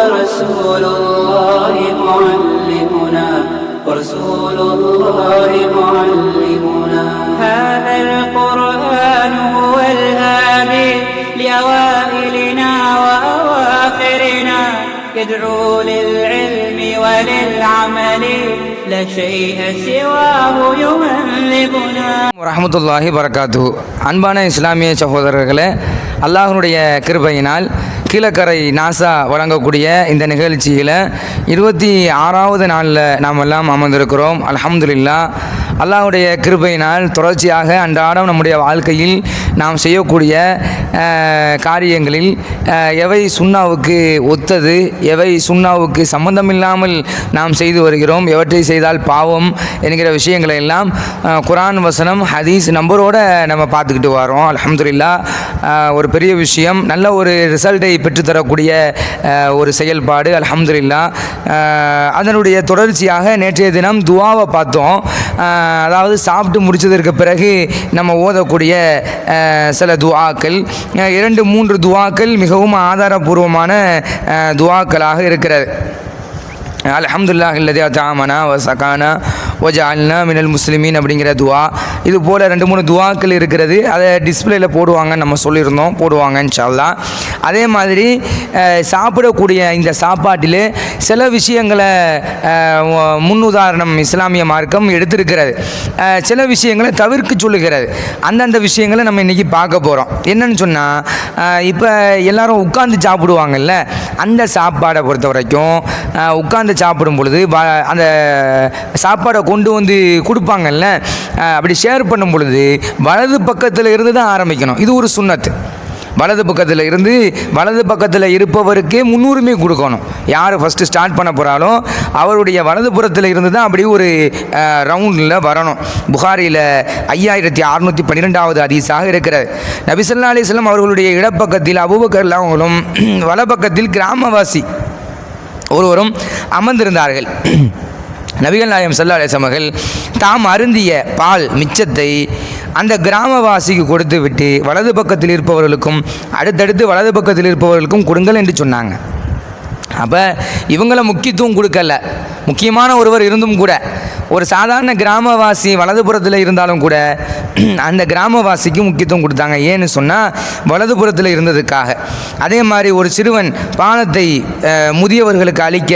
ورسول الله معلمنا ورسول الله معلمنا. هذا القرآن هو الهادي لأوائلنا وأواخرنا. يدعو للعلم وللعمل لا شيء سواه يهذبنا ரஹமத்துல்லாஹி வரகாத்து அன்பான இஸ்லாமிய சகோதரர்களே அல்லாஹனுடைய கிருபையினால் கீழக்கரை நாசா வழங்கக்கூடிய இந்த நிகழ்ச்சியில் இருபத்தி ஆறாவது நாளில் நாம் எல்லாம் அமர்ந்திருக்கிறோம். அலமதுல்லா அல்லாஹுடைய கிருபையினால் தொடர்ச்சியாக அன்றாடம் நம்முடைய வாழ்க்கையில் நாம் செய்யக்கூடிய காரியங்களில் எவை சுண்ணாவுக்கு ஒத்தது எவை சுண்ணாவுக்கு சம்பந்தமில்லாமல் நாம் செய்து வருகிறோம் எவற்றை செய்தால் பாவம் என்கிற விஷயங்களை எல்லாம் குரான் வசனம் ஹதீஸ் நம்பரோட நம்ம பார்த்துக்கிட்டு வரோம். அலமதுல்லா ஒரு பெரிய விஷயம். நல்ல ஒரு ரிசல்ட்டை பெற்றுத்தரக்கூடிய ஒரு செயல்பாடு. அலமதுல்லா அதனுடைய தொடர்ச்சியாக நேற்றைய தினம் துவாவை பார்த்தோம். அதாவது சாப்பிட்டு முடித்ததற்கு பிறகு நம்ம ஓதக்கூடிய சில துவாக்கள். இரண்டு மூன்று துவாக்கள் மிகவும் ஆதாரபூர்வமான துவாக்களாக இருக்கிறது. அலமதுல்லா இல்லதே தாமனா வசகானா சகானா ஒ மினல் முஸ்லிமின் அப்படிங்கிற துவா. இது போல் ரெண்டு மூணு துவாக்கள் இருக்கிறது. அதை டிஸ்பிளேயில் போடுவாங்கன்னு நம்ம சொல்லியிருந்தோம். போடுவாங்க இன்ஷால்லா அதே மாதிரி சாப்பிடக்கூடிய இந்த சாப்பாட்டில் சில விஷயங்களை முன்னுதாரணம் இஸ்லாமிய மார்க்கம் எடுத்திருக்கிறது. சில விஷயங்களை தவிர்க்க சொல்லுகிறது. அந்தந்த விஷயங்களை நம்ம இன்றைக்கி பார்க்க போகிறோம் என்னன்னு சொன்னால் இப்போ எல்லாரும் உட்காந்து சாப்பிடுவாங்கல்ல அந்த சாப்பாடை பொறுத்த வரைக்கும் உட்காந்து சாப்பிடும் பொழுது அந்த சாப்பாடை கொண்டு வந்து கொடுப்பாங்கல்ல? அப்படி ஷேர் பண்ணும் பொழுது வலது பக்கத்தில் இருந்து தான் ஆரம்பிக்கணும். இது ஒரு சுண்ணத்து. வலது பக்கத்தில் இருந்து வலது பக்கத்தில் இருப்பவருக்கே முன்னுரிமை கொடுக்கணும். யார் ஃபஸ்ட்டு ஸ்டார்ட் பண்ண போகிறாலும் அவருடைய வலது புறத்தில் இருந்து தான் அப்படி ஒரு ரவுண்டில் வரணும். புகாரியில் ஐயாயிரத்தி அறுநூற்றி பன்னிரெண்டாவது அதிசாக இருக்கிறது. நபிசல்லா அலிஸ்லாம் அவர்களுடைய இடப்பக்கத்தில் அபுபக்கர் அவங்களும் வலப்பக்கத்தில் கிராமவாசி ஒருவரும் அமர்ந்திருந்தார்கள். நபிகள் நாயம் சல்லா அலேசமகள் தாம் அருந்திய பால் மிச்சத்தை அந்த கிராமவாசிக்கு கொடுத்து விட்டு வலது பக்கத்தில் இருப்பவர்களுக்கும் அடுத்தடுத்து வலது பக்கத்தில் இருப்பவர்களுக்கும் கொடுங்கள் என்று சொன்னாங்க. அப்போ இவங்கள முக்கியத்துவம் கொடுக்கல. முக்கியமான ஒருவர் இருந்தும் கூட ஒரு சாதாரண கிராமவாசி வலதுபுறத்தில் இருந்தாலும் கூட அந்த கிராமவாசிக்கு முக்கியத்துவம் கொடுத்தாங்க. ஏன்னு சொன்னால் வலதுபுறத்தில் இருந்ததுக்காக. அதே மாதிரி ஒரு சிறுவன் பானத்தை முதியவர்களுக்கு அளிக்க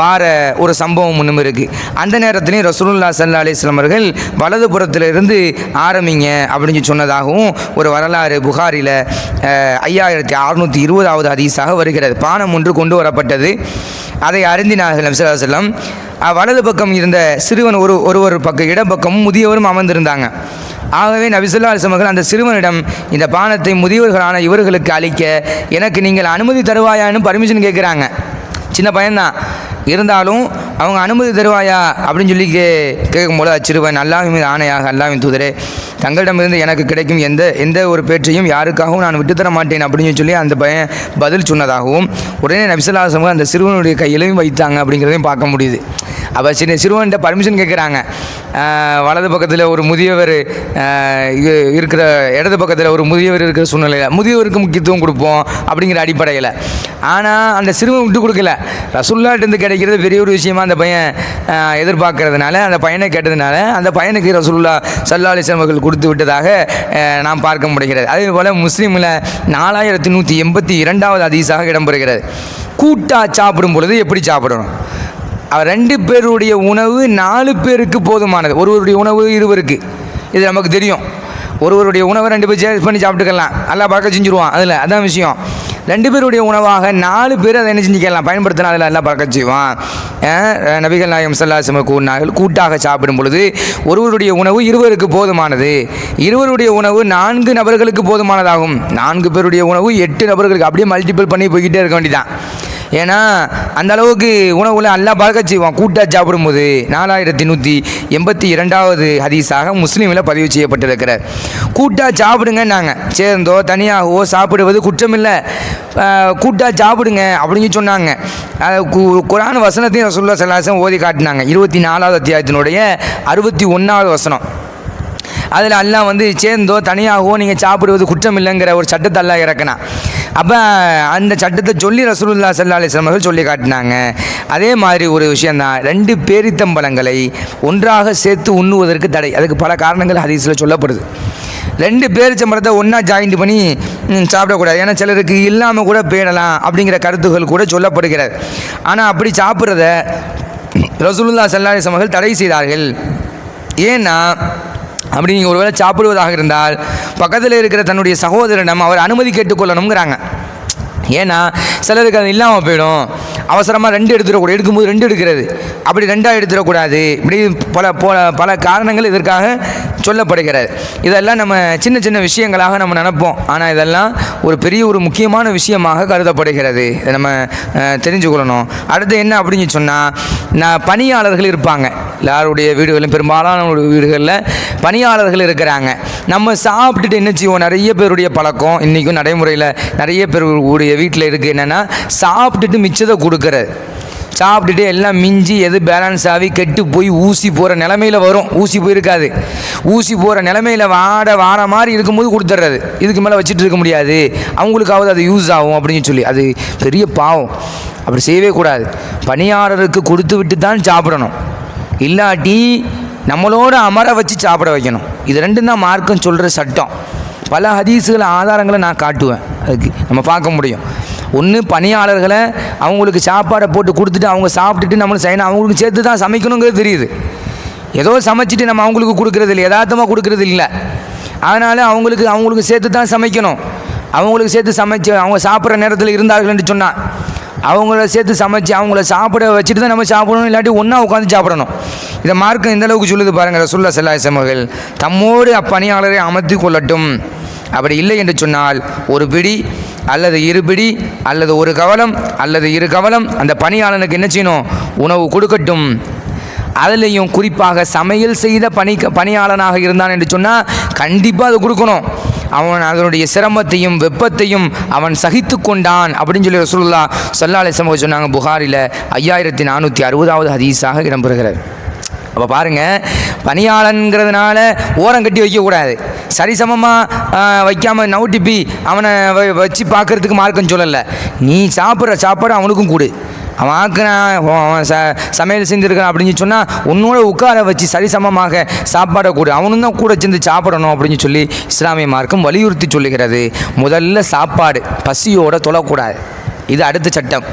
வார ஒரு சம்பவம் ஒன்றும் இருக்குது அந்த நேரத்துலேயும் ரசூலுல்லா சல்லா அலிஸ்லாம் அவர்கள் வலதுபுறத்தில் இருந்து ஆரம்பிங்க அப்படின்னு சொன்னதாகவும் ஒரு வரலாறு புகாரில் ஐயாயிரத்தி அறுநூற்றி இருபதாவது அதிசாக வருகிறது. பானம் ஒன்று கொண்டு வரப்பட்ட வரப்பட்டது அதை அருந்தினார்கள் நபி செல்லம் வலது பக்கம் இருந்த சிறுவன் ஒரு ஒருவர் பக்கம் இடப்பக்கமும் முதியவரும் அமர்ந்திருந்தாங்க. ஆகவே நபிசுல்லா அலிசமர்கள் அந்த சிறுவனிடம் இந்த பானத்தை முதியவர்களான இவர்களுக்கு அளிக்க எனக்கு நீங்கள் அனுமதி தருவாயான்னு பர்மிஷன் கேட்குறாங்க. சின்ன பையன்தான். இருந்தாலும் அவங்க அனுமதி தருவாயா அப்படின்னு சொல்லி கே கேட்கும்போது அச்சிறுவன் அல்லாஹ் மீது ஆணையாக அல்லாவின் தூதரே தங்களிடமிருந்து எனக்கு கிடைக்கும் எந்த எந்த ஒரு பேற்றையும் யாருக்காகவும் நான் விட்டுத்தர மாட்டேன் அப்படின்னு சொல்லி அந்த பையன் பதில் சொன்னதாகவும் உடனே நபிசல்லாசம் அந்த சிறுவனுடைய கையிலையும் வைத்தாங்க அப்படிங்கிறதையும் பார்க்க முடியுது. அப்போ சின்ன சிறுவன்கிட்ட பர்மிஷன் கேட்குறாங்க. வலது பக்கத்தில் ஒரு முதியவர் இருக்கிற இடது பக்கத்தில் ஒரு முதியவர் இருக்கிற சூழ்நிலையில் முதியவருக்கு முக்கியத்துவம் கொடுப்போம் அப்படிங்கிற அடிப்படையில். ஆனால் அந்த சிறுவன் விட்டு கொடுக்கல. ரசுல்லாட்டிருந்து கிடைக்கிறது பெரிய ஒரு விஷயமா அந்த பையன் எதிர்பார்க்கறதுனால அந்த பையனை கேட்டதுனால அந்த பையனுக்கு ரசூல்லா சல்லா அலிஸ்லாம் அவர்கள் கொடுத்து விட்டதாக நாம் பார்க்க முடிகிறது. அதே போல் முஸ்லீமில் நாலாயிரத்தி நூற்றி எண்பத்தி இரண்டாவது அதிசாக இடம்பெறுகிறது. கூட்டாக சாப்பிடும் பொழுது எப்படி சாப்பிடணும்? அவர் ரெண்டு பேருடைய உணவு நாலு பேருக்கு போதுமானது. ஒருவருடைய உணவு இருவருக்கு. இது நமக்கு தெரியும். ஒருவருடைய உணவை ரெண்டு பேர் ஷேர் பண்ணி சாப்பிட்டுக்கலாம். நல்லா பார்க்க செஞ்சுருவான். அதில் அதான் விஷயம். ரெண்டு பேருடைய உணவாக நாலு பேர் அதை என்ன செஞ்சுக்கலாம்? பயன்படுத்தினா அதில் எல்லாம் பறக்க செய்வான். நபிகள் நாயகம் சல்லாசம கூறினார்கள் கூட்டாக சாப்பிடும் பொழுது ஒருவருடைய உணவு இருவருக்கு போதுமானது. இருவருடைய உணவு நான்கு நபர்களுக்கு போதுமானதாகும். நான்கு பேருடைய உணவு எட்டு நபர்களுக்கு அப்படியே மல்டிபிள் பண்ணி போய்கிட்டே இருக்க வேண்டியதான் ஏன்னா அந்த அளவுக்கு உணவுல அல்லா பழக்க செய்வான் கூட்டாக சாப்பிடும்போது நாலாயிரத்தி நூற்றி எண்பத்தி இரண்டாவது ஹதீஸாக முஸ்லீமில் பதிவு செய்யப்பட்டிருக்கிறார். கூட்டாக சாப்பிடுங்க நாங்கள் சேர்ந்தோ தனியாகவோ சாப்பிடுவது குற்றமில்லை. கூட்டாக சாப்பிடுங்க அப்படின்னு சொன்னாங்க. கு- குரான் வசனத்தையும் ரசூல்லா சலாசம் ஓதி காட்டினாங்க. இருபத்தி நாலாவது அத்தியாயத்தினுடைய அறுபத்தி ஒன்றாவது வசனம். அதில் எல்லாம் வந்து சேர்ந்தோ தனியாகவோ நீங்கள் சாப்பிடுவது குற்றம் இல்லைங்கிற ஒரு சட்டத்தை அல்லாஹ் இறக்கினான். அப்போ அந்த சட்டத்தை சொல்லி ரசூலுல்லா சல்லா அலிஸ்லாம் அவர்கள் சொல்லி காட்டினாங்க அதே மாதிரி ஒரு விஷயந்தான் ரெண்டு பேரித்தம்பழங்களை ஒன்றாக சேர்த்து உண்ணுவதற்கு தடை. அதுக்கு பல காரணங்கள் ஹதீஸில் சொல்லப்படுது. ரெண்டு பேரிச்சம்பழத்தை ஒன்றா ஜாயிண்ட் பண்ணி சாப்பிடக்கூடாது. ஏன்னா சிலருக்கு இல்லாமல் கூட பேணலாம் அப்படிங்கிற கருத்துகள் கூட சொல்லப்படுகிறது. ஆனால் அப்படி சாப்பிட்றத ரசூலுல்லா சல்லா அலிஸ்லாம் அவர்கள் தடை செய்தார்கள். ஏன்னா அப்படி நீங்கள் ஒருவேளை சாப்பிடுவதாக இருந்தால் பக்கத்தில் இருக்கிற தன்னுடைய சகோதரனிடம் அவர் அனுமதி கேட்டுக்கொள்ளணுங்கிறாங்க ஏன்னா சிலருக்கு அது இல்லாமல் போயிடும். அவசரமாக ரெண்டு எடுத்துடக்கூடாது எடுக்கும்போது ரெண்டு எடுக்கிறது. அப்படி ரெண்டாக எடுத்துடக்கூடாது இப்படி பல பல பல காரணங்கள் இதற்காக சொல்லப்படுகிறது. இதெல்லாம் நம்ம சின்ன சின்ன விஷயங்களாக நம்ம நினைப்போம். ஆனால் இதெல்லாம் ஒரு பெரிய ஒரு முக்கியமான விஷயமாக கருதப்படுகிறது. இதை நம்ம தெரிஞ்சுக்கொள்ளணும். அடுத்து என்ன அப்படின்னு சொன்னால் நான் பணியாளர்கள் இருப்பாங்க. எல்லாருடைய வீடுகளிலும் பெரும்பாலான வீடுகளில் பணியாளர்கள் இருக்கிறாங்க. நம்ம சாப்பிட்டுட்டு என்ன செய்வோம்? நிறைய பேருடைய பழக்கம் இன்றைக்கும் நடைமுறையில் நிறைய பேருடைய வீட்டில் இருக்குது என்னென்னா சாப்பிட்டுட்டு மிச்சத்தை கொடுக்கறது. சாப்பிட்டுட்டு எல்லாம் மிஞ்சி எது பேலன்ஸ் ஆகி கெட்டு போய் ஊசி போகிற நிலமையில வரும். ஊசி போயிருக்காது. ஊசி போகிற நிலமையில் வாட வார மாதிரி இருக்கும்போது கொடுத்துட்றது இதுக்கு மேலே வச்சுட்டு இருக்க முடியாது. அவங்களுக்காவது அது யூஸ் ஆகும் அப்படின்னு சொல்லி. அது பெரிய பாவம். அப்படி செய்யவே கூடாது. பணியாளருக்கு கொடுத்து விட்டு தான் சாப்பிடணும். இல்லாட்டி நம்மளோட அமர வச்சு சாப்பிட வைக்கணும். இது ரெண்டும் தான் மார்க்கம் சொல்கிற சட்டம். பல ஹதீஸுகள் ஆதாரங்களை நான் காட்டுவேன். அதுக்கு நம்ம பார்க்க முடியும். ஒன்று பணியாளர்களை அவங்களுக்கு சாப்பாடை போட்டு கொடுத்துட்டு அவங்க சாப்பிட்டுட்டு நம்மளும் செய்யணும் அவங்களுக்கு சேர்த்து தான் சமைக்கணுங்கிறது தெரியுது. ஏதோ சமைச்சிட்டு நம்ம அவங்களுக்கு கொடுக்கறது இல்லை யதார்த்தமாக கொடுக்கறது இல்லை. அதனால் அவங்களுக்கு அவங்களுக்கு சேர்த்து தான் சமைக்கணும். அவங்களுக்கு சேர்த்து சமைச்சு அவங்க சாப்பிட்ற நேரத்தில் இருந்தார்கள் என்று சொன்னால் அவங்கள சேர்த்து சமைச்சு அவங்கள சாப்பிட வச்சுட்டு தான் நம்ம சாப்பிடணும் இல்லாட்டி ஒன்றா உட்காந்து சாப்பிடணும். இதை மார்க்கம் எந்த அளவுக்கு சொல்லுது பாருங்கள் ரசுல்லா சல்லாஹம் தம்மோடு அப்பணியாளரை அமர்த்தி கொள்ளட்டும். அப்படி இல்லை என்று சொன்னால் ஒரு பிடி அல்லது இருபிடி அல்லது ஒரு கவலம் அல்லது இரு கவலம் அந்த பணியாளனுக்கு என்ன செய்யணும்? உணவு கொடுக்கட்டும். அதுலேயும் குறிப்பாக சமையல் செய்த பணி பணியாளனாக இருந்தான் என்று சொன்னால் கண்டிப்பாக அது கொடுக்கணும். அவன் அதனுடைய சிரமத்தையும் வெப்பத்தையும் அவன் சகித்து கொண்டான் அப்படின்னு சொல்லி ரசூல்லா சல்லா அலிஸ்லாம் சொன்னாங்க புகாரில். ஐயாயிரத்தி நானூற்றி அறுபதாவது ஹதீஸாக இடம்பெறுகிறார் அப்போ பாருங்கள் பணியாளன்கிறதுனால ஓரம் கட்டி வைக்கக்கூடாது. சரிசமமாக வைக்காமல் நவுட்டிப்பி அவனை வ- வச்சு பார்க்கறதுக்கு மார்க்கம் சொல்லலை. நீ சாப்பிட்ற சாப்பாடு அவனுக்கும் கொடு. அவன் ஆக்குனான் அவன் ச சமையல் செஞ்சுருக்கான் அப்படின்னு சொன்னால் உன்னோட உட்கார வச்சு சரிசமமாக சாப்பாடை கொடு. அவனும் தான் கூட சேர்ந்து சாப்பிடணும் அப்படின்னு சொல்லி இஸ்லாமிய மார்க்கம் வலியுறுத்தி சொல்லுகிறது. முதல்ல சாப்பாடு பசியோட தொழக்கூடாது. இது அடுத்த சட்டம்.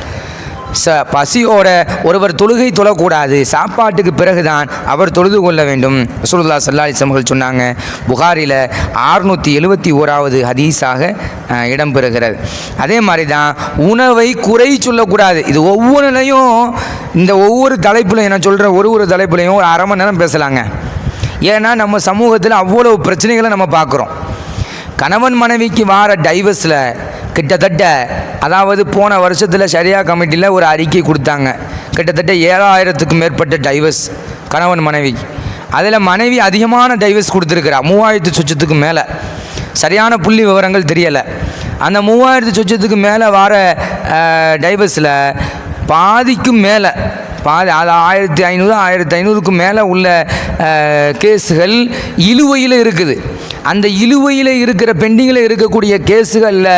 ச பசியோட ஒருவர் தொழுகை தொழக்கூடாது. சாப்பாட்டுக்கு பிறகுதான் அவர் தொழுது கொள்ள வேண்டும். ரசூலுல்லா சல்லாஹி சமகள் சொன்னாங்க புகாரில் ஆறுநூற்றி எழுபத்தி ஓராவது ஹதீஸாக இடம்பெறுகிறது. அதே மாதிரி தான் உணவை குறை சொல்லக்கூடாது. இது ஒவ்வொன்றுலையும் இந்த ஒவ்வொரு தலைப்புலையும் நான் சொல்கிற ஒரு ஒரு தலைப்புலையும் ஒரு அரை மணி நேரம் பேசலாங்க. ஏன்னா நம்ம சமூகத்தில் அவ்வளோ பிரச்சனைகளை நம்ம பார்க்குறோம். கணவன் மனைவிக்கு வார டைவர்ஸில் கிட்டத்தட்ட அதாவது போன வருஷத்தில் சரியா கமிட்டியில் ஒரு அறிக்கை கொடுத்தாங்க. கிட்டத்தட்ட ஏழாயிரத்துக்கும் மேற்பட்ட டைவர்ஸ் கணவன் மனைவிக்கு அதில் மனைவி அதிகமான டைவர்ஸ் கொடுத்துருக்குறா. மூவாயிரத்து சொச்சத்துக்கு மேலே. சரியான புள்ளி விவரங்கள் தெரியலை. அந்த மூவாயிரத்து சொச்சத்துக்கு மேலே வர டைவர்ஸில் பாதிக்கும் மேலே பாதி அது ஆயிரத்தி ஐநூறு ஆயிரத்தி ஐநூறுக்கும் மேலே உள்ள கேஸுகள் இழுவையில் இருக்குது. அந்த இழுவையில் இருக்கிற பெண்டிங்கில் இருக்கக்கூடிய கேஸுகளில்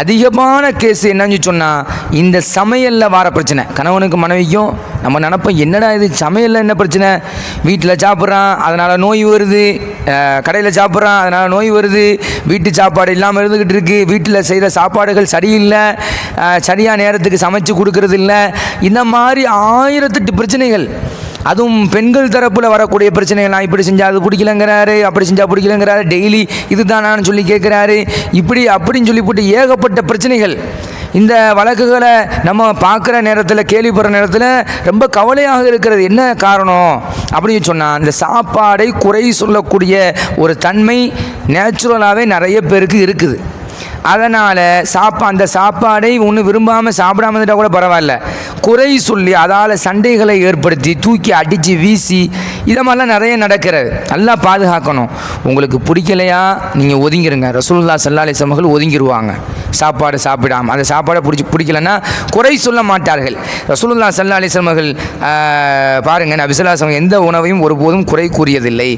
அதிகமான கேஸ் என்னன்னு சொன்னால் இந்த சமையலில் வர பிரச்சனை. கணவனுக்கு மனைவிக்கும் நம்ம நினப்போம் என்னடா இது சமையலில் என்ன பிரச்சனை? வீட்டில் சாப்பிட்றான் அதனால் நோய் வருது. கடையில் சாப்பிட்றான் அதனால் நோய் வருது. வீட்டு சாப்பாடு இல்லாமல் இருந்துக்கிட்டு இருக்குது வீட்டில் செய்கிற சாப்பாடுகள் சரியில்லை. சரியாக சரியான நேரத்துக்கு சமைச்சு கொடுக்கறது இல்லை இந்த மாதிரி ஆயிரத்தெட்டு பிரச்சனைகள். அதுவும் பெண்கள் தரப்பில் வரக்கூடிய பிரச்சனைகள் நான் இப்படி செஞ்சால் அது பிடிக்கலங்கிறாரு அப்படி செஞ்சால் பிடிக்கலங்கிறாரு டெய்லி இதுதானான்னு சொல்லி கேட்குறாரு இப்படி அப்படின்னு சொல்லி போட்டு ஏகப்பட்ட பிரச்சனைகள். இந்த வழக்குகளை நம்ம பார்க்குற நேரத்தில் கேள்விப்படுற நேரத்தில் ரொம்ப கவலையாக இருக்கிறது. என்ன காரணம்? அப்படின்னு சொன்னால் இந்த சாப்பாடை குறை சொல்லக்கூடிய ஒரு தன்மை நேச்சுரலாகவே நிறைய பேருக்கு இருக்குது. அதனால் சாப்பா அந்த சாப்பாடை ஒன்று விரும்பாமல் சாப்பிடாம இருந்துட்டால் கூட பரவாயில்ல. குறை சொல்லி அதால் சண்டைகளை ஏற்படுத்தி தூக்கி அடித்து வீசி இதை மாதிரிலாம் நிறைய நடக்கிறது. நல்லா பாதுகாக்கணும். உங்களுக்கு பிடிக்கலையா நீங்கள் ஒதுங்கிருங்க. ரசூல்லா சல்லாலை சமகள் ஒதுங்கிடுவாங்க சாப்பாடு சாப்பிடாம அந்த சாப்பாடை பிடிச்சி பிடிக்கலன்னா குறை சொல்ல மாட்டார்கள். ரசூலுல்லா சல்லா அலிஸ்லமர்கள் பாருங்கள் ஆஹ், பாருங்க நபிசுல்லாசம் எந்த உணவையும் ஒருபோதும் குறை கூறியதில்லை.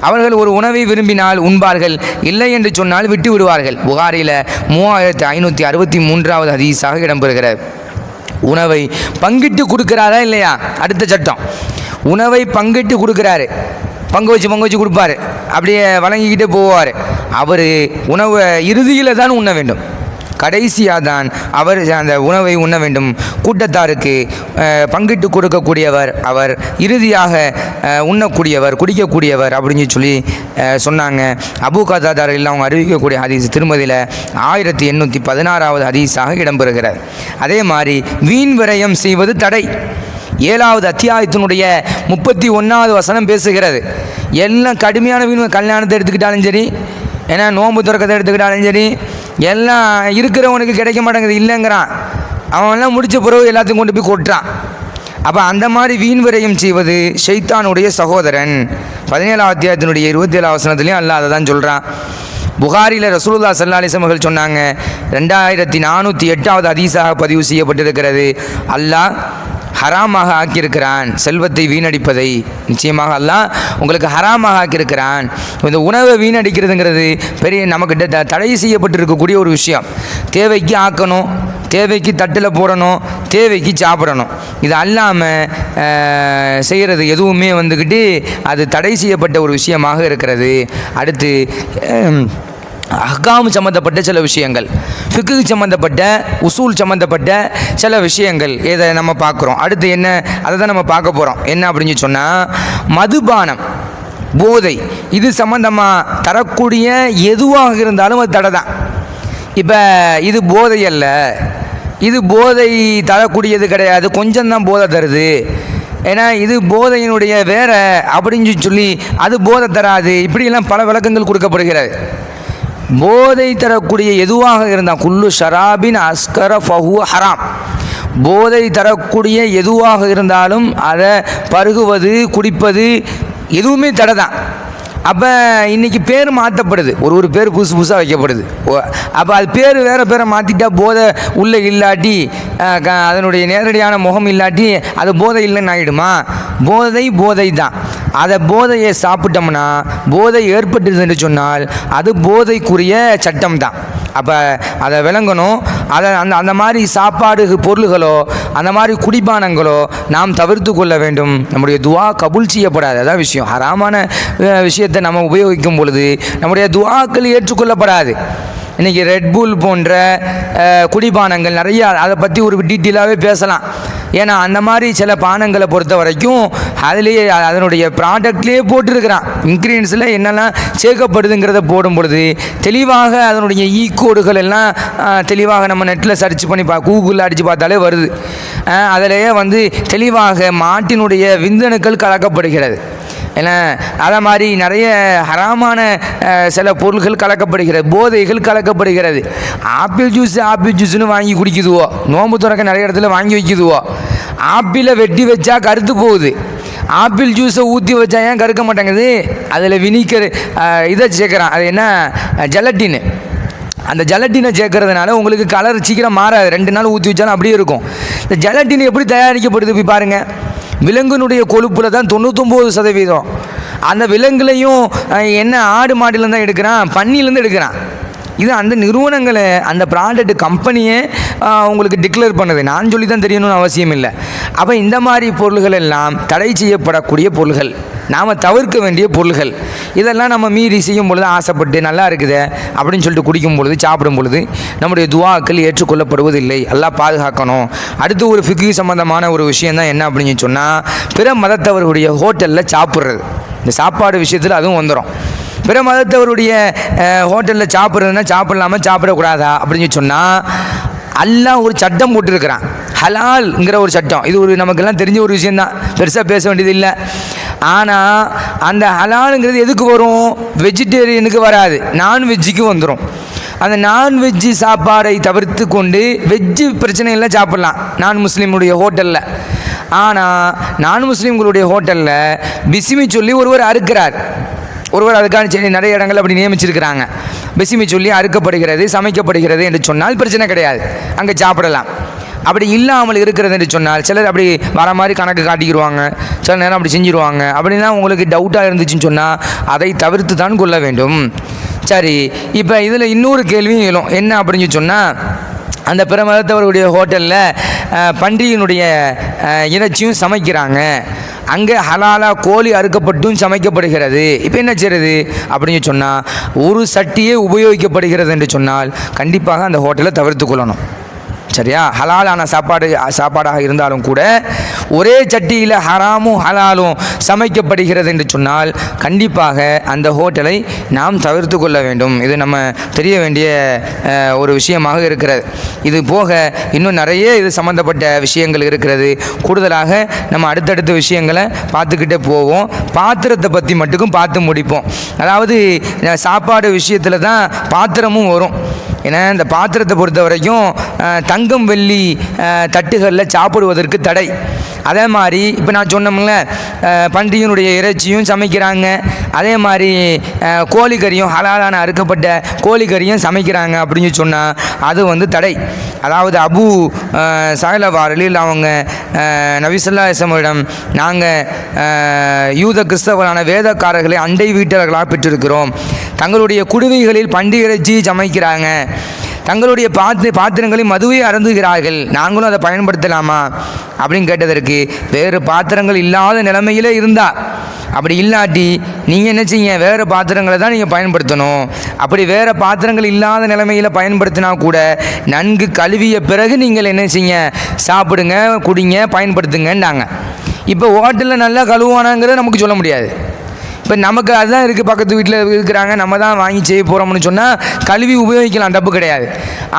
அவர்கள் ஒரு உணவை விரும்பினால் உண்பார்கள் இல்லை என்று சொன்னால் விட்டு விடுவார்கள். புகாரில் மூவாயிரத்தி ஐநூற்றி அறுபத்தி மூன்றாவது ஹதீஸாக இடம்பெறுகிறது. உணவை பங்கிட்டு கொடுக்குறாரா இல்லையா? அடுத்த சட்டம். உணவை பங்கிட்டு கொடுக்குறாரு. பங்கு வச்சு பங்கு வச்சு கொடுப்பாரு. அப்படியே வழங்கிக்கிட்டே போவார். அவர் உணவை இறுதியில் தான் உண்ண வேண்டும். கடைசியாக தான் அவர் அந்த உணவை உண்ண வேண்டும். கூட்டத்தாருக்கு பங்கிட்டு கொடுக்கக்கூடியவர் அவர் இறுதியாக உண்ணக்கூடியவர் குடிக்கக்கூடியவர் அப்படின்னு சொல்லி சொன்னாங்க. அபு கதாதாரில் அவங்க அறிவிக்கக்கூடிய ஹதீஸ் திருமதியில் ஆயிரத்தி எண்ணூற்றி பதினாறாவது ஹதீஸாக இடம்பெறுகிறது அதே மாதிரி வீண் விரயம் செய்வது தடை. ஏழாவது அத்தியாயத்தினுடைய முப்பத்தி ஒன்றாவது வசனம் பேசுகிறது. எல்லாம் கடுமையான வீண் கல்யாணத்தை எடுத்துக்கிட்டாலும் சரி ஏன்னா நோன்பு துறக்கத்தை எடுத்துக்கிட்டாலும் சரி எல்லாம் இருக்கிறவனுக்கு கிடைக்க மாட்டேங்குது இல்லைங்கிறான். அவன்லாம் முடித்த பிறகு எல்லாத்தையும் கொண்டு போய் கொட்டுறான். அப்போ அந்த மாதிரி வீண் விரயம் செய்வது ஷைத்தானுடைய சகோதரன். பதினேழாம் அத்தியாயத்தினுடைய இருபத்தி ஏழாம் வசனத்துலேயும் அல்ல அதை தான் சொல்கிறான் புகாரில் ரசூலுல்லா சல்லா அவர்கள் சொன்னாங்க ரெண்டாயிரத்தி நானூற்றி எட்டாவது அதிசாக பதிவு செய்யப்பட்டிருக்கிறது. அல்லாஹ் ஹராமாக ஆக்கியிருக்கிறான். செல்வத்தை வீணடிப்பதை. நிச்சயமாக அல்லாஹ் உங்களுக்கு ஹராமாக ஆக்கியிருக்கிறான். இந்த உணவை வீணடிக்கிறதுங்கிறது பெரிய நமக்கு த தடை செய்யப்பட்டிருக்கக்கூடிய ஒரு விஷயம். தேவைக்கு ஆக்கணும் தேவைக்கு தட்டில் போடணும் தேவைக்கு சாப்பிடணும். இது அல்லாமல் செய்கிறது எதுவுமே வந்துக்கிட்டு அது தடை செய்யப்பட்ட ஒரு விஷயமாக இருக்கிறது. அடுத்து அஹ்காம் சம்மந்தப்பட்ட சில விஷயங்கள் ஃபிக்கு சம்மந்தப்பட்ட உசூல் சம்மந்தப்பட்ட சில விஷயங்கள் இதை நம்ம பார்க்குறோம். அடுத்து என்ன அதை தான் நம்ம பார்க்க போகிறோம் என்ன அப்படின்னு சொன்னால் மதுபானம் போதை இது சம்மந்தமாக தரக்கூடிய எதுவாக இருந்தாலும் அது தடை தான் இப்போ இது போதை அல்ல. இது போதை தரக்கூடியது கிடையாது. கொஞ்சம் தான் போதை தருது. ஏன்னா இது போதையினுடைய வேற அப்படின்னு சொல்லி அது போதை தராது. இப்படியெல்லாம் பல விளக்கங்கள் கொடுக்கப்படுகிறது. போதை தரக்கூடிய எதுவாக இருந்தால் குல்லு ஷராபின் அஸ்கர ஃபஹு ஹராம். போதை தரக்கூடிய எதுவாக இருந்தாலும் அதை பருகுவது குடிப்பது எதுவுமே தடை தான் அப்போ இன்றைக்கி பேர் மாற்றப்படுது ஒரு ஒரு பேர் புதுசு புதுசாக வைக்கப்படுது. அப்போ அது பேர் வேறு பேரை மாற்றிட்டா போதை உள்ளே இல்லாட்டி க- அதனுடைய நேரடியான முகம் இல்லாட்டி அது போதை இல்லைன்னு ஆகிடுமா போதை போதை தான் அதை போதையை சாப்பிட்டோம்னா போதை ஏற்பட்டுது என்று சொன்னால் அது போதைக்குரிய சட்டம் தான் அப்போ அதை விளங்கணும். அதை அந்த அந்த மாதிரி சாப்பாடு பொருள்களோ அந்த மாதிரி குடிபானங்களோ நாம் தவிர்த்து கொள்ள வேண்டும். நம்முடைய துவா கபுல் செய்யப்படாது. அதான் விஷயம். ஹராமான விஷயத்தை நம்ம உபயோகிக்கும் பொழுது நம்முடைய துவாக்கள் ஏற்றுக்கொள்ளப்படாது. இன்றைக்கி ரெட்பூல் போன்ற குடிபானங்கள் நிறையா அதை பற்றி ஒரு டீட்டெயிலாகவே பேசலாம். ஏன்னா அந்த மாதிரி சில பானங்களை பொறுத்த வரைக்கும் அதுலேயே அதனுடைய ப்ராடக்ட்லேயே போட்டிருக்கிறான். இன்க்ரீடியன்ஸில் என்னெல்லாம் சேர்க்கப்படுதுங்கிறத போடும் பொழுது தெளிவாக அதனுடைய e ஈ கோடுகள் எல்லாம் தெளிவாக நம்ம நெட்டில் சர்ச் பண்ணி பா கூகுளில் அடித்து பார்த்தாலே வருது. அதிலேயே வந்து தெளிவாக மாட்டினுடைய விந்தணுக்கள் கலக்கப்படுகிறது. ஏன்னா அதை மாதிரி நிறைய ஹராமான சில பொருள்கள் கலக்கப்படுகிறது போதைகள் கலக்கப்படுகிறது. ஆப்பிள் ஜூஸ் ஆப்பிள் ஜூஸ்னு வாங்கி குடிக்குதுவோ நோம்பு துறக்க நிறைய இடத்துல வாங்கி வைக்குதுவோ ஆப்பிளை வெட்டி வச்சா கருத்து போகுது. ஆப்பிள் ஜூஸை ஊற்றி வச்சா ஏன் கருக்க மாட்டேங்குது? அதில் வினிக்கிற இதை சேர்க்குறான். அது என்ன? ஜெலட்டின்னு. அந்த ஜெலட்டினை சேர்க்கறதுனால உங்களுக்கு கலர் சீக்கிரம் மாறாது. ரெண்டு நாள் ஊற்றி வச்சாலும் அப்படியே இருக்கும். இந்த ஜெலட்டின் எப்படி தயாரிக்கப்படுது போய் பாருங்கள் விலங்குனுடைய கொழுப்பில் தான் தொண்ணூத்தொம்பது சதவீதம். அந்த விலங்குலையும் என்ன ஆடு மாடுலேருந்து தான் எடுக்கிறான் பன்னிலேருந்து எடுக்கிறான். இது அந்த நிறுவனங்களை அந்த ப்ராடக்ட் கம்பெனியே உங்களுக்கு டிக்ளேர் பண்ணுது. நான் சொல்லி தான் தெரியணும்னு அவசியம் இல்லை. அப்போ இந்த மாதிரி பொருள்கள் எல்லாம் தடை செய்யப்படக்கூடிய பொருள்கள் நாம் தவிர்க்க வேண்டிய பொருள்கள் இதெல்லாம் நம்ம மீறி செய்யும் பொழுது ஆசைப்பட்டு நல்லா இருக்குது அப்படின்னு சொல்லிட்டு குடிக்கும் பொழுது சாப்பிடும் பொழுது நம்முடைய துவாக்கள் ஏற்றுக்கொள்ளப்படுவதில்லை. எல்லாம் பாதுகாக்கணும். அடுத்து ஒரு ஃபிக்கு சம்பந்தமான ஒரு விஷயம் தான் என்ன அப்படின்னு சொன்னால் பிற மதத்தவர்களுடைய ஹோட்டலில் சாப்பிட்றது. இந்த சாப்பாடு விஷயத்தில் அதுவும் வந்துடும் பிற மதத்தவருடைய ஹோட்டலில் சாப்பிட்றதுன்னா சாப்பிடலாமா சாப்பிடக்கூடாதா? அப்படின்னு சொன்னால் எல்லாம் ஒரு சட்டம் போட்டிருக்கிறான். ஹலால்ங்கிற ஒரு சட்டம். இது ஒரு நமக்கெல்லாம் தெரிஞ்ச ஒரு விஷயந்தான் பெருசாக பேச வேண்டியது இல்லை. ஆனால் அந்த ஹலாலுங்கிறது எதுக்கு வரும்? வெஜிடேரியனுக்கு வராது. நான்வெஜ்ஜுக்கு வந்துடும் அந்த நான்வெஜ்ஜு சாப்பாடை தவிர்த்து கொண்டு வெஜ்ஜு பிரச்சனையில் சாப்பிட்லாம். நான் முஸ்லீமுடைய ஹோட்டலில். ஆனால் நான் முஸ்லீம்களுடைய ஹோட்டலில் பிசிமி சொல்லி ஒருவர் அறுக்கிறார். ஒருவர் அதுக்கான சரி நிறைய இடங்கள் அப்படி நியமிச்சிருக்கிறாங்க. பிசிமி சொல்லி அறுக்கப்படுகிறது சமைக்கப்படுகிறது என்று சொன்னால் பிரச்சனை கிடையாது. அங்கே சாப்பிடலாம். அப்படி இல்லாமல் இருக்கிறது என்று சொன்னால் சிலர் அப்படி வர மாதிரி கணக்கு காட்டிக்கிடுவாங்க. சில நேரம் அப்படி செஞ்சுருவாங்க. அப்படின்னா உங்களுக்கு டவுட்டாக இருந்துச்சுன்னு சொன்னால் அதை தவிர்த்து தான் கொள்ள வேண்டும். சரி இப்போ இதில் இன்னொரு கேள்வியும் எழும். என்ன அப்படின்னு சொன்னால் அந்த பிற மதத்தவர்களுடைய ஹோட்டலில் பன்றியினுடைய இறைச்சியும் சமைக்கிறாங்க. அங்கே ஹலாலாக கோழி அறுக்கப்பட்டும் சமைக்கப்படுகிறது. இப்போ என்ன செய்கிறது அப்படின்னு சொன்னால் ஒரு சட்டியே உபயோகிக்கப்படுகிறது என்று சொன்னால் கண்டிப்பாக அந்த ஹோட்டலை தவிர்த்து கொள்ளணும். சரியா? ஹலாலான சாப்பாடு சாப்பாடாக இருந்தாலும் கூட ஒரே சட்டியில் ஹராமும் ஹலாலும் சமைக்கப்படுகிறது என்று சொன்னால் கண்டிப்பாக அந்த ஹோட்டலை நாம் தவிர்த்து கொள்ள வேண்டும். இது நம்ம தெரிய வேண்டிய ஒரு விஷயமாக இருக்கிறது. இது போக இன்னும் நிறைய இது சம்மந்தப்பட்ட விஷயங்கள் இருக்கிறது. கூடுதலாக நம்ம அடுத்தடுத்த விஷயங்களை பார்த்துக்கிட்டே போவோம். பாத்திரத்தை பற்றி மட்டுக்கும் பார்த்து முடிப்போம். அதாவது சாப்பாடு விஷயத்தில் தான் பாத்திரமும் வரும். ஏன்னா இந்த பாத்திரத்தை பொறுத்த வரைக்கும் தங்கம் வெள்ளி தட்டுகளில் சாப்பிடுவதற்கு தடை. அதே மாதிரி இப்போ நான் சொன்னோம்ல பன்றியினுடைய இறைச்சியும் சமைக்கிறாங்க. அதே மாதிரி கோழிக்கறியும் ஹலாலான அறுக்கப்பட்ட கோழிக்கறியும் சமைக்கிறாங்க அப்படின்னு சொன்னால் அது வந்து தடை. அதாவது அபு சாயலவாரில் அவங்க நபிசல்லா இஸ்லமிடம் நாங்கள் யூத கிறிஸ்தவரான வேதக்காரர்களை அண்டை வீட்டர்களாக பெற்றிருக்கிறோம். தங்களுடைய குடுவைகளில் பன்றி இறைச்சி சமைக்கிறாங்க. தங்களுடைய பாத்திர பாத்திரங்களை மதுவை அருந்துகிறார்கள். நாங்களும் அதை பயன்படுத்தலாமா? அப்படின்னு கேட்டதற்கு வேறு பாத்திரங்கள் இல்லாத நிலைமையிலே இருந்தா. அப்படி இல்லாட்டி நீங்கள் என்ன செய்ய? வேறு பாத்திரங்களை தான் நீங்கள் பயன்படுத்தணும். அப்படி வேறு பாத்திரங்கள் இல்லாத நிலைமையில் பயன்படுத்தினா கூட நன்கு கழுவிய பிறகு நீங்கள் என்ன செய்ய? சாப்பிடுங்க குடிங்க பயன்படுத்துங்கன்னாங்க. இப்போ ஹோட்டலில் நல்லா கழுவானாங்கிறத நமக்கு சொல்ல முடியாது. இப்போ நமக்கு அதுதான் இருக்குது பக்கத்து வீட்டில் இருக்கிறாங்க நம்ம தான் வாங்கி செய்ய போகிறோம்னு சொன்னால் கழுவி உபயோகிக்கலாம் தப்பு கிடையாது.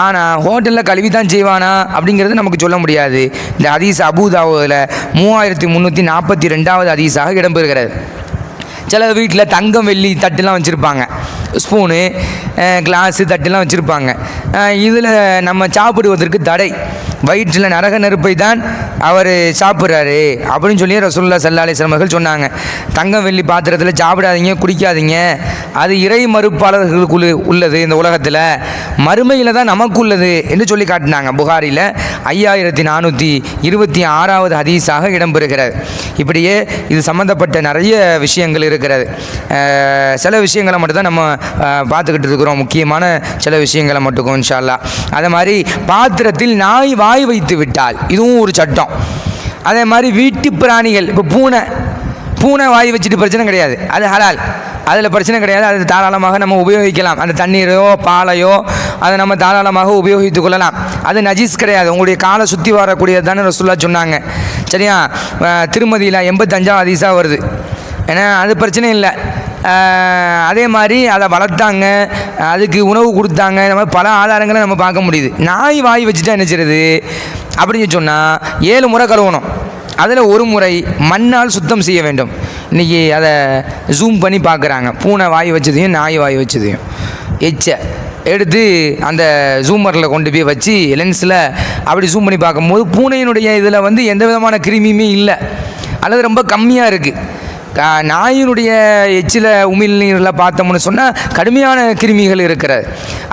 ஆனால் ஹோட்டலில் கழுவி தான் செய்வானா அப்படிங்கிறது நமக்கு சொல்ல முடியாது. இந்த அதீஸ் அபூதாவில் மூவாயிரத்தி முந்நூற்றி நாற்பத்தி ரெண்டாவது அதீஸாக இடம்பெறுகிறது. சில வீட்டில் தங்கம் வெள்ளி தட்டுலாம் வச்சுருப்பாங்க. ஸ்பூனு கிளாஸு தட்டுலாம் வச்சுருப்பாங்க. இதில் நம்ம சாப்பிடுவதற்கு தடை. வயிற்றில் நரக நெருப்பை தான் அவர் சாப்பிட்றாரு அப்படின்னு சொல்லி ரசூல்லா சல்லாலை சிரமர்கள் சொன்னாங்க. தங்கம் வெள்ளி பாத்திரத்தில் சாப்பிடாதீங்க குடிக்காதீங்க. அது இறை மறுப்பாளர்களுக்குள்ள உள்ளது இந்த உலகத்தில். மறுமையில் தான் நமக்கு உள்ளது என்று சொல்லி காட்டினாங்க புகாரில் ஐயாயிரத்தி நானூற்றி இருபத்தி ஆறாவது ஹதீஸாக இடம்பெறுகிறது. இப்படியே இது சம்மந்தப்பட்ட நிறைய விஷயங்கள் இருக்கிறது. சில விஷயங்களை மட்டும்தான் நம்ம பார்த்துக்கிட்டு இருக்கிறோம். முக்கியமான சில விஷயங்களை மட்டுக்கும் இன்ஷா அதே மாதிரி பாத்திரத்தில் நாய் வாய் வைத்து விட்டால் இதுவும் ஒரு சட்டம். அதே மாதிரி வீட்டு பிராணிகள் இப்போ பூனை பூனை வாய் வச்சுட்டு பிரச்சனை கிடையாது. அது ஹலால். அதில் பிரச்சனை கிடையாது. அது தாராளமாக நம்ம உபயோகிக்கலாம். அந்த தண்ணீரையோ பாலையோ அதை நம்ம தாராளமாக உபயோகித்து கொள்ளலாம். அது நஜீஸ் கிடையாது. உங்களுடைய காலை சுற்றி வரக்கூடியது தானே ரசுல்லா சொன்னாங்க. சரியா? திருமதியில் எண்பத்தஞ்சாவது அதிசாக வருது. ஏன்னா அது பிரச்சனை இல்லை. அதே மாதிரி அதை வளர்த்தாங்க. அதுக்கு உணவு கொடுத்தாங்க. இந்த மாதிரி பல ஆதாரங்களை நம்ம பார்க்க முடியுது. நாய் வாய் வச்சுட்டா என்ன செய்யுது அப்படின்னு சொன்னால் ஏழு முறை கழுவணும். அதில் ஒரு முறை மண்ணால் சுத்தம் செய்ய வேண்டும். இன்றைக்கி அதை ஜூம் பண்ணி பார்க்குறாங்க. பூனை வாய் வச்சதையும் நாய் வாய் வச்சதையும். எச்ச எடுத்து அந்த ஜூமரில் கொண்டு போய் வச்சு லென்ஸில் அப்படி ஜூம் பண்ணி பார்க்கும்போது பூனையினுடைய இதில் வந்து எந்த விதமான கிருமியுமே இல்லை. அல்லது ரொம்ப கம்மியாக இருக்குது நாயினுடைய எச்சில உமிழ்நீரில் பார்த்தோம்னு சொன்னால் கடுமையான கிருமிகள் இருக்கிறது.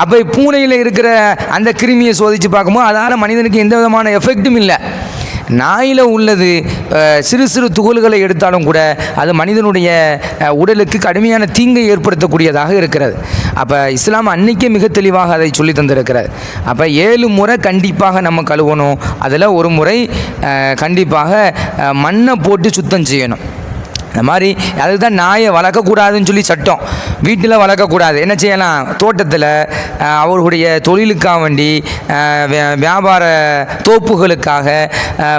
அப்போ பூனையில் இருக்கிற அந்த கிருமியை சோதித்து பார்க்கும்போது அதால் மனிதனுக்கு எந்த விதமான எஃபெக்ட்டும் இல்லை. நாயில் உள்ளது சிறு சிறு துகள்களை எடுத்தாலும் கூட அது மனிதனுடைய உடலுக்கு கடுமையான தீங்கை ஏற்படுத்தக்கூடியதாக இருக்கிறது. அப்போ இஸ்லாம் அன்னைக்கே மிக தெளிவாக அதை சொல்லி தந்திருக்கிறது. அப்போ ஏழு முறை கண்டிப்பாக நம்ம கழுவணும். அதில் ஒரு முறை கண்டிப்பாக மண்ணை போட்டு சுத்தம் செய்யணும். இந்த மாதிரி அதுக்கு தான் நாயை வளர்க்கக்கூடாதுன்னு சொல்லி சட்டம். வீட்டில் வளர்க்கக்கூடாது. என்ன செய்யலாம்? தோட்டத்தில் அவர்களுடைய தொழிலுக்காக வேண்டி வியா- வியாபார தோப்புகளுக்காக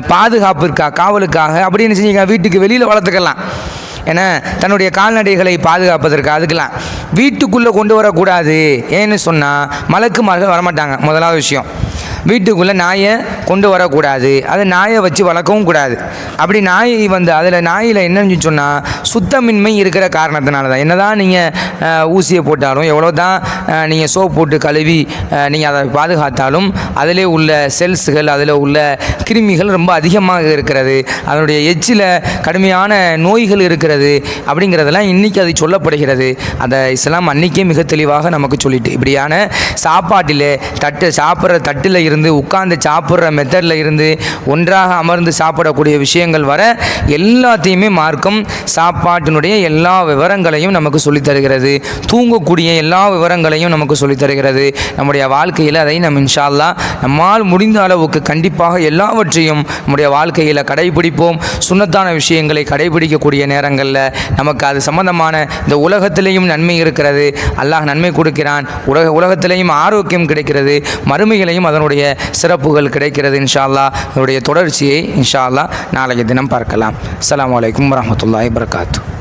பாதுகாப்பிற்காக காவலுக்காக அப்படின்னு செஞ்சீங்க வீட்டுக்கு வெளியில் வளர்த்துக்கலாம். ஏன்னா தன்னுடைய கால்நடைகளை பாதுகாப்பதற்கு அதுக்கெல்லாம். வீட்டுக்குள்ளே கொண்டு வரக்கூடாது. ஏன்னு சொன்னால் மலக்குமார்கள் வரமாட்டாங்க. முதலாவது விஷயம். வீட்டுக்குள்ளே நாயை கொண்டு வரக்கூடாது. அது நாயை வச்சு வளர்க்கவும் கூடாது. அப்படி நாய் வந்து அதில் நாயில் என்னன்னு சொன்னால் சுத்தமின்மை இருக்கிற காரணத்தினால தான் என்னதான் நீங்கள் ஊசியை போட்டாலும் எவ்வளோ தான் நீங்கள் சோப் போட்டு கழுவி நீங்கள் அதை பாதுகாத்தாலும் அதிலே உள்ள செல்ஸுகள் அதில் உள்ள கிருமிகள் ரொம்ப அதிகமாக இருக்கிறது. அதனுடைய எச்சில் கடுமையான நோய்கள் இருக்கிறது அப்படிங்கிறதெல்லாம் இன்றைக்கி அது சொல்லப்படுகிறது. அதை இஸ்லாம் அன்றைக்கே மிக தெளிவாக நமக்கு சொல்லிட்டு இப்படியான சாப்பாட்டில் தட்டு சாப்பிட்ற தட்டில் இருந்து உட்கார்ந்து சாப்பிட்ற மெத்தடில் இருந்து ஒன்றாக அமர்ந்து சாப்பிடக்கூடிய விஷயங்கள் வர எல்லாத்தையுமே மார்க்கம் சாப்பாட்டினுடைய எல்லா விவரங்களையும் நமக்கு சொல்லித் தருகிறது தூங்கக்கூடிய எல்லா விவரங்களையும் நமக்கு சொல்லித் தருகிறது நம்முடைய வாழ்க்கையில் அதை நம்ம இன்ஷால்லா நம்மால் முடிந்த அளவுக்கு கண்டிப்பாக எல்லாவற்றையும் நம்முடைய வாழ்க்கையில் கடைபிடிப்போம். சுண்ணத்தான விஷயங்களை கடைபிடிக்கக்கூடிய நேரங்களில் நமக்கு அது சம்பந்தமான இந்த உலகத்திலேயும் நன்மை இருக்கிறது. அல்லாஹ் நன்மை கொடுக்கிறான். உலக உலகத்திலேயும் ஆரோக்கியம் கிடைக்கிறது. மறுமைகளையும் அதனுடைய சிறப்புகள் கிடைக்கிறது இன்ஷா அல்லா அதனுடைய தொடர்ச்சியை இன்ஷா அல்லா நாளைய தினம் பார்க்கலாம். அஸ்ஸலாமு அலைக்கும் வரஹ்மத்துல்லாஹி